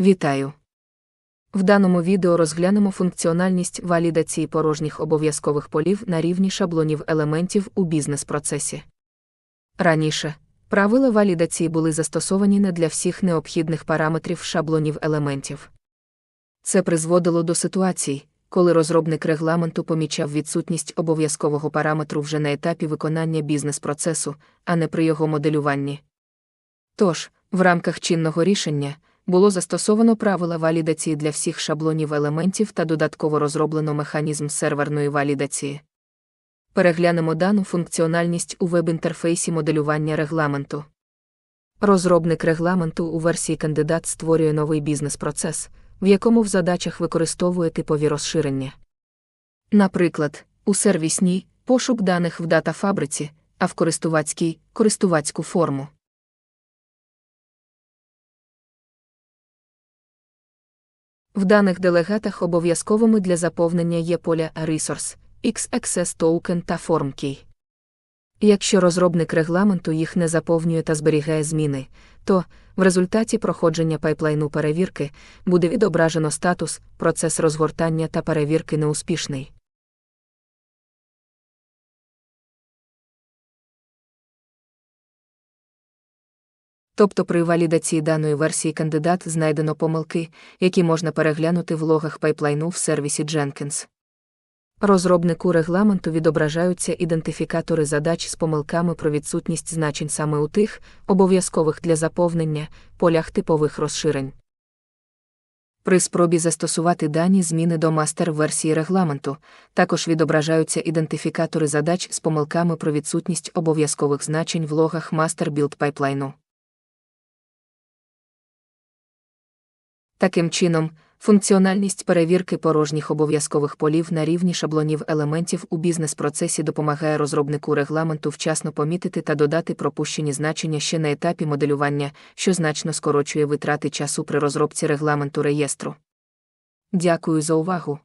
Вітаю! В даному відео розглянемо функціональність валідації порожніх обов'язкових полів на рівні шаблонів елементів у бізнес-процесі. Раніше правила валідації були застосовані не для всіх необхідних параметрів шаблонів елементів. Це призводило до ситуацій, коли розробник регламенту помічав відсутність обов'язкового параметру вже на етапі виконання бізнес-процесу, а не при його моделюванні. Тож, в рамках чинного рішення було застосовано правила валідації для всіх шаблонів елементів та додатково розроблено механізм серверної валідації. Переглянемо дану функціональність у веб-інтерфейсі моделювання регламенту. Розробник регламенту у версії кандидат створює новий бізнес-процес, в якому в задачах використовує типові розширення. Наприклад, у сервісній пошук даних в датафабриці, а в користувацькій користувацьку форму. В даних делегатах обов'язковими для заповнення є поля Resource, XAccess Token та FormKey. Якщо розробник регламенту їх не заповнює та зберігає зміни, то, в результаті проходження пайплайну перевірки, буде відображено статус, процес розгортання та перевірки неуспішний. Тобто при валідації даної версії кандидат знайдено помилки, які можна переглянути в логах пайплайну в сервісі Jenkins. Розробнику регламенту відображаються ідентифікатори задач з помилками про відсутність значень саме у тих, обов'язкових для заповнення, полях типових розширень. При спробі застосувати дані зміни до мастер-версії регламенту, також відображаються ідентифікатори задач з помилками про відсутність обов'язкових значень в логах Master Build пайплайну. Таким чином, функціональність перевірки порожніх обов'язкових полів на рівні шаблонів елементів у бізнес-процесі допомагає розробнику регламенту вчасно помітити та додати пропущені значення ще на етапі моделювання, що значно скорочує витрати часу при розробці регламенту реєстру. Дякую за увагу.